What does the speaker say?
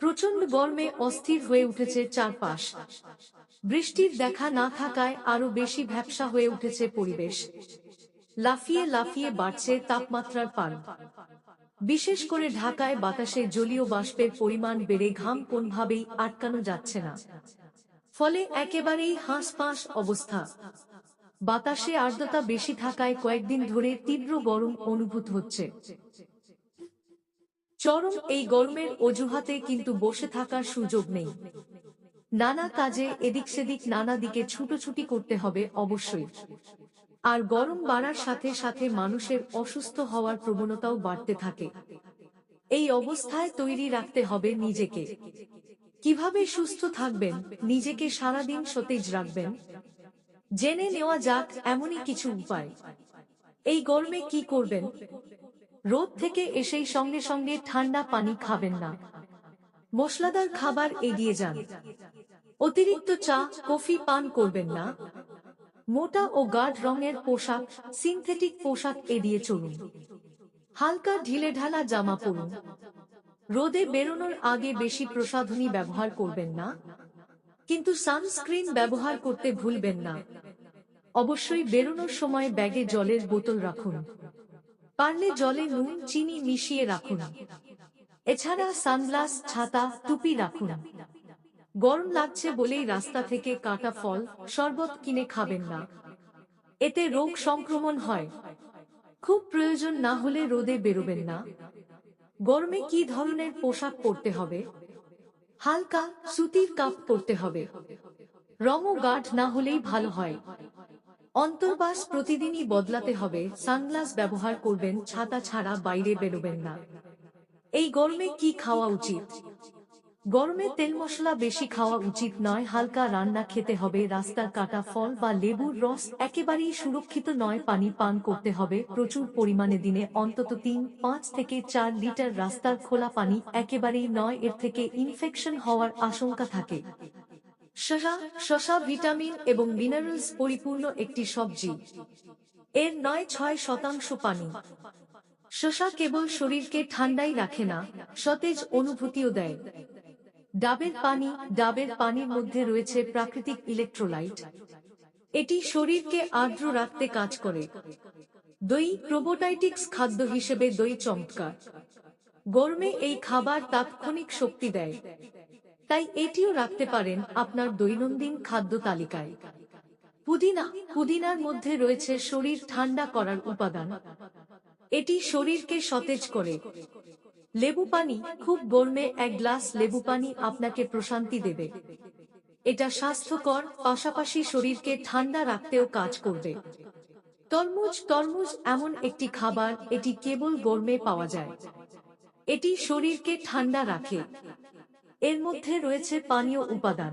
প্রচণ্ড গরমে অস্থির হয়ে উঠেছে চারপাশ। বৃষ্টির দেখা না থাকায় আরও বেশি ভ্যাপসা হয়ে উঠেছে পরিবেশ। লাফিয়ে লাফিয়ে বাড়ছে তাপমাত্রার পান বিশেষ করে ঢাকায় বাতাসে জলীয় বাষ্পের পরিমাণ বেড়ে ঘাম কোনভাবেই আটকানো যাচ্ছে না। ফলে একেবারেই হাঁসফাঁস অবস্থা। বাতাসে আর্দ্রতা বেশি থাকায় কয়েকদিন ধরে তীব্র গরম অনুভূত হচ্ছে। চরম এই গরমের অজুহাতে কিন্তু বসে থাকার সুযোগ নেই। নানা কাজে এদিক সেদিক নানা দিকে ছুটোছুটি করতে হবে অবশ্যই। আর গরম বাড়ার সাথে সাথে মানুষের অসুস্থ হওয়ার প্রবণতাও বাড়তে থাকে। এই অবস্থায় তৈরি রাখতে হবে নিজেকে। কীভাবে সুস্থ থাকবেন, নিজেকে সারাদিন সতেজ রাখবেন? জেনে নেওয়া যাক এমনই কিছু উপায়। এই গরমে কি করবেন? রোদ থেকে এসেই সঙ্গে সঙ্গে ঠান্ডা পানি খাবেন না। মশলাদার খাবার এড়িয়ে যান। অতিরিক্ত চা, কফি পান করবেন না। মোটা ও গাঢ় রঙের পোশাক, সিনথেটিক পোশাক এড়িয়ে চলুন। হালকা ঢিলে ঢালা জামা পরুন। রোদে বেরোনোর আগে বেশি প্রসাধনী ব্যবহার করবেন না। কিন্তু সানস্ক্রিন ব্যবহার করতে ভুলবেন না। অবশ্যই বেরোনোর সময় ব্যাগে জলের বোতল রাখুন। পারলে জলে নুন, চিনি মিশিয়ে রাখুন। এছাড়া সানগ্লাস, ছাতা, টুপি রাখুন। গরম লাগছে বলেই রাস্তা থেকে কাটা ফল শরবত কিনে খাবেন না। এতে রোগ সংক্রমণ হয়। খুব প্রয়োজন না হলে রোদে বেরোবেন না। গরমে কি ধরনের পোশাক পরতে হবে? হালকা সুতির কাপ পরতে হবে। রঙও গাঢ় না হলেই ভালো হয়। অন্তর্বাস প্রতিদিনই বদলাতে হবে, সানগ্লাস ব্যবহার করবেন, ছাতা ছাড়া বাইরে বেরোবেন না। এই গরমে কি খাওয়া উচিত? গরমে তেল মশলা বেশি খাওয়া উচিত নয়, হালকা রান্না খেতে হবে, রাস্তার কাটা ফল বা লেবুর রস একেবারেই সুরক্ষিত নয়, পানি পান করতে হবে, প্রচুর পরিমাণে দিনে অন্তত তিন, পাঁচ থেকে চার লিটার রাস্তার খোলা পানি একেবারেই নয়, এর থেকে ইনফেকশন হওয়ার আশঙ্কা থাকে। শসা শসা ভিটামিন এবং মিনারেলস পরিপূর্ণ একটি সবজি। এর নয় ছয় শতাংশ পানি। শসা কেবল শরীরকে ঠান্ডাই রাখে না, সতেজ অনুভূতিও দেয়। ডাবের পানি, ডাবের পানির মধ্যে রয়েছে প্রাকৃতিক ইলেকট্রোলাইট। এটি শরীরকে আর্দ্র রাখতে কাজ করে। দই প্রোবোটাইটিক্স খাদ্য হিসেবে দই চমৎকার। গরমে এই খাবার তাৎক্ষণিক শক্তি দেয়। তাই এটিও রাখতে পারেন আপনার দৈনন্দিন খাদ্য তালিকায়। পুদিনা, পুদিনার মধ্যে রয়েছে শরীর ঠান্ডা করার উপাদান। এটি শরীরকে সতেজ করে। লেবু পানি, খুব গরমে এক গ্লাস লেবু পানি আপনাকে প্রশান্তি দেবে। এটা স্বাস্থ্যকর, পাশাপাশি শরীরকে ঠান্ডা রাখতেও কাজ করবে। তরমুজ তরমুজ এমন একটি খাবার, এটি কেবল গরমে পাওয়া যায়। এটি শরীরকে ঠান্ডা রাখে। এর মধ্যে রয়েছে পানীয় উপাদান।